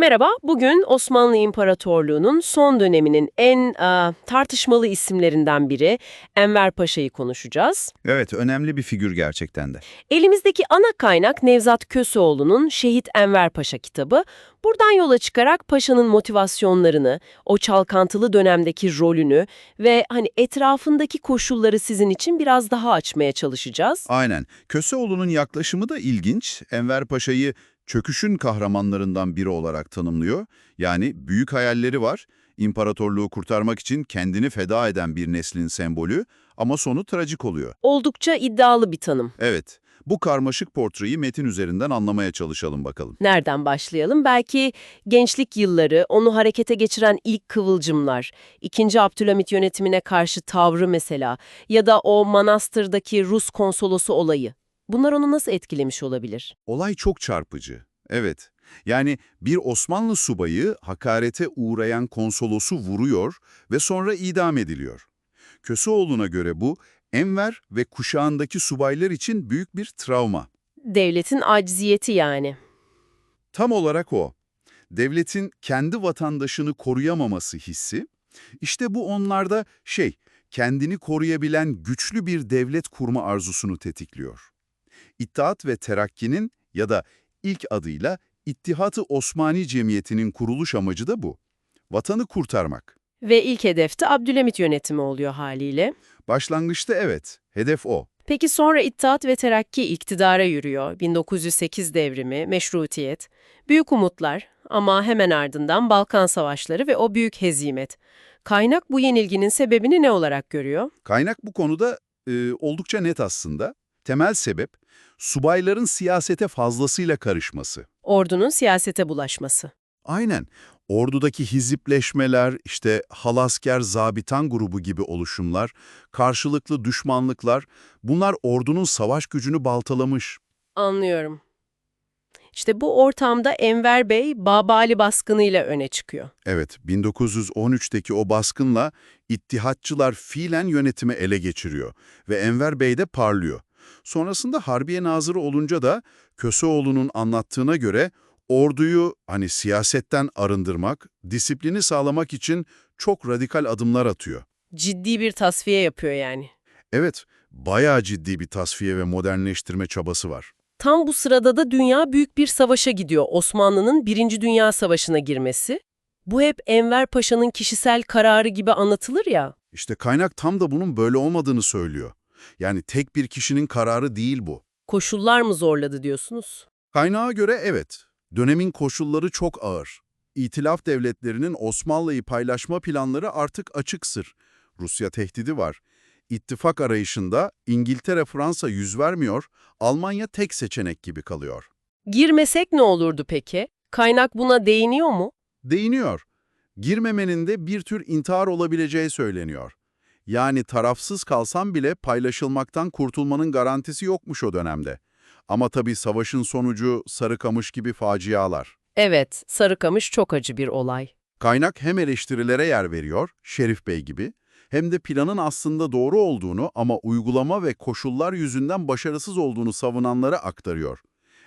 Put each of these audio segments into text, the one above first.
Merhaba, bugün Osmanlı İmparatorluğu'nun son döneminin en e, tartışmalı isimlerinden biri Enver Paşa'yı konuşacağız. Evet, önemli bir figür gerçekten de. Elimizdeki ana kaynak Nevzat Köseoğlu'nun Şehit Enver Paşa kitabı. Buradan yola çıkarak Paşa'nın motivasyonlarını, o çalkantılı dönemdeki rolünü ve hani etrafındaki koşulları sizin için biraz daha açmaya çalışacağız. Aynen. Köseoğlu'nun yaklaşımı da ilginç. Enver Paşa'yı çöküşün kahramanlarından biri olarak tanımlıyor. Yani büyük hayalleri var, imparatorluğu kurtarmak için kendini feda eden bir neslin sembolü ama sonu trajik oluyor. Oldukça iddialı bir tanım. Evet, bu karmaşık portreyi metin üzerinden anlamaya çalışalım bakalım. Nereden başlayalım? Belki gençlik yılları, onu harekete geçiren ilk kıvılcımlar, 2. Abdülhamit yönetimine karşı tavrı mesela ya da o manastırdaki Rus konsolosu olayı. Bunlar onu nasıl etkilemiş olabilir? Olay çok çarpıcı. Evet. Yani bir Osmanlı subayı hakarete uğrayan konsolosu vuruyor ve sonra idam ediliyor. Köseoğlu'na göre bu, Enver ve kuşağındaki subaylar için büyük bir travma. Devletin acziyeti yani. Tam olarak o. Devletin kendi vatandaşını koruyamaması hissi, işte bu onlarda şey, kendini koruyabilen güçlü bir devlet kurma arzusunu tetikliyor. İttihat ve Terakki'nin ya da ilk adıyla İttihat-ı Osmani Cemiyeti'nin kuruluş amacı da bu. Vatanı kurtarmak. Ve ilk hedefte Abdülhamit yönetimi oluyor haliyle. Başlangıçta evet, hedef o. Peki sonra İttihat ve Terakki iktidara yürüyor. 1908 devrimi, meşrutiyet. Büyük umutlar ama hemen ardından Balkan Savaşları ve o büyük hezimet. Kaynak bu yenilginin sebebini ne olarak görüyor? Kaynak bu konuda e, oldukça net aslında. Temel sebep, subayların siyasete fazlasıyla karışması. Ordunun siyasete bulaşması. Aynen. Ordudaki hizipleşmeler, işte halasker zabitan grubu gibi oluşumlar, karşılıklı düşmanlıklar, bunlar ordunun savaş gücünü baltalamış. Anlıyorum. İşte bu ortamda Enver Bey Babali baskınıyla öne çıkıyor. Evet, 1913'teki o baskınla ittihatçılar fiilen yönetimi ele geçiriyor ve Enver Bey de parlıyor. Sonrasında Harbiye Nazırı olunca da Köseoğlu'nun anlattığına göre orduyu hani siyasetten arındırmak, disiplini sağlamak için çok radikal adımlar atıyor. Ciddi bir tasfiye yapıyor yani. Evet, bayağı ciddi bir tasfiye ve modernleştirme çabası var. Tam bu sırada da dünya büyük bir savaşa gidiyor. Osmanlı'nın Birinci Dünya Savaşı'na girmesi. Bu hep Enver Paşa'nın kişisel kararı gibi anlatılır ya. İşte kaynak tam da bunun böyle olmadığını söylüyor. Yani tek bir kişinin kararı değil bu. Koşullar mı zorladı diyorsunuz? Kaynağa göre evet, dönemin koşulları çok ağır. İtilaf devletlerinin Osmanlı'yı paylaşma planları artık açık sır. Rusya tehdidi var. İttifak arayışında İngiltere-Fransa yüz vermiyor, Almanya tek seçenek gibi kalıyor. Girmesek ne olurdu peki? Kaynak buna değiniyor mu? Değiniyor. Girmemenin de bir tür intihar olabileceği söyleniyor. Yani tarafsız kalsam bile paylaşılmaktan kurtulmanın garantisi yokmuş o dönemde. Ama tabii savaşın sonucu Sarıkamış gibi facialar. Evet, Sarıkamış çok acı bir olay. Kaynak hem eleştirilere yer veriyor, Şerif Bey gibi, hem de planın aslında doğru olduğunu ama uygulama ve koşullar yüzünden başarısız olduğunu savunanlara aktarıyor.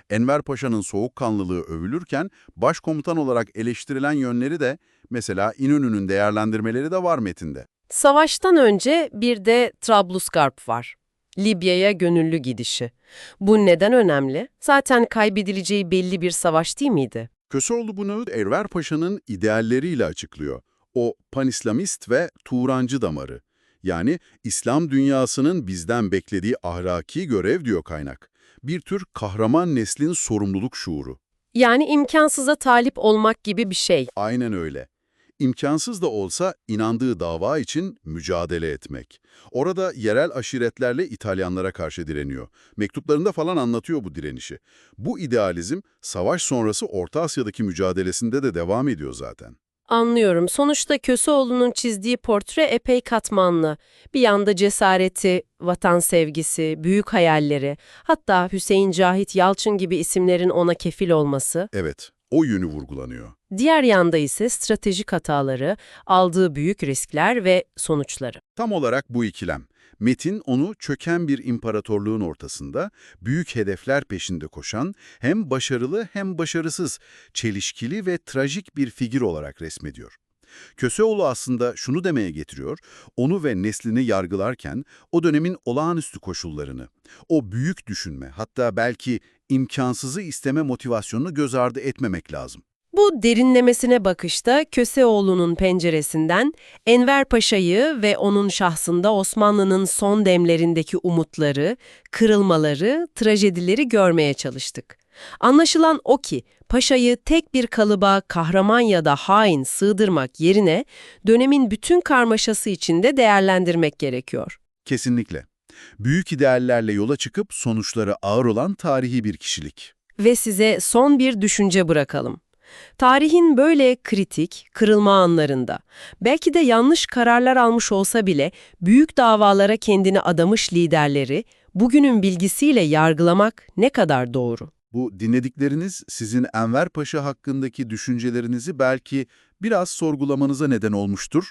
Enver Paşa'nın soğukkanlılığı övülürken başkomutan olarak eleştirilen yönleri de mesela İnönü'nün değerlendirmeleri de var metinde. Savaştan önce bir de Trablusgarp var. Libya'ya gönüllü gidişi. Bu neden önemli? Zaten kaybedileceği belli bir savaş değil miydi? Köseoğlu bunu Enver Paşa'nın idealleriyle açıklıyor. O panislamist ve Turancı damarı. Yani İslam dünyasının bizden beklediği ahlaki görev diyor kaynak. Bir tür kahraman neslin sorumluluk şuuru. Yani imkansıza talip olmak gibi bir şey. Aynen öyle. İmkansız da olsa inandığı dava için mücadele etmek. Orada yerel aşiretlerle İtalyanlara karşı direniyor. Mektuplarında falan anlatıyor bu direnişi. Bu idealizm savaş sonrası Orta Asya'daki mücadelesinde de devam ediyor zaten. Anlıyorum. Sonuçta Köseoğlu'nun çizdiği portre epey katmanlı. Bir yanda cesareti, vatan sevgisi, büyük hayalleri, hatta Hüseyin Cahit Yalçın gibi isimlerin ona kefil olması. Evet, o yönü vurgulanıyor. Diğer yanda ise stratejik hataları, aldığı büyük riskler ve sonuçları. Tam olarak bu ikilem. Metin onu çöken bir imparatorluğun ortasında, büyük hedefler peşinde koşan, hem başarılı hem başarısız, çelişkili ve trajik bir figür olarak resmediyor. Köseoğlu aslında şunu demeye getiriyor, onu ve neslini yargılarken o dönemin olağanüstü koşullarını, o büyük düşünme, hatta belki imkansızı isteme motivasyonunu göz ardı etmemek lazım. Bu derinlemesine bakışta Köseoğlu'nun penceresinden Enver Paşa'yı ve onun şahsında Osmanlı'nın son demlerindeki umutları, kırılmaları, trajedileri görmeye çalıştık. Anlaşılan o ki Paşa'yı tek bir kalıba kahraman ya da hain sığdırmak yerine dönemin bütün karmaşası içinde değerlendirmek gerekiyor. Kesinlikle. Büyük ideallerle yola çıkıp sonuçları ağır olan tarihi bir kişilik. Ve size son bir düşünce bırakalım. Tarihin böyle kritik, kırılma anlarında, belki de yanlış kararlar almış olsa bile büyük davalara kendini adamış liderleri bugünün bilgisiyle yargılamak ne kadar doğru? Bu dinledikleriniz sizin Enver Paşa hakkındaki düşüncelerinizi belki biraz sorgulamanıza neden olmuştur.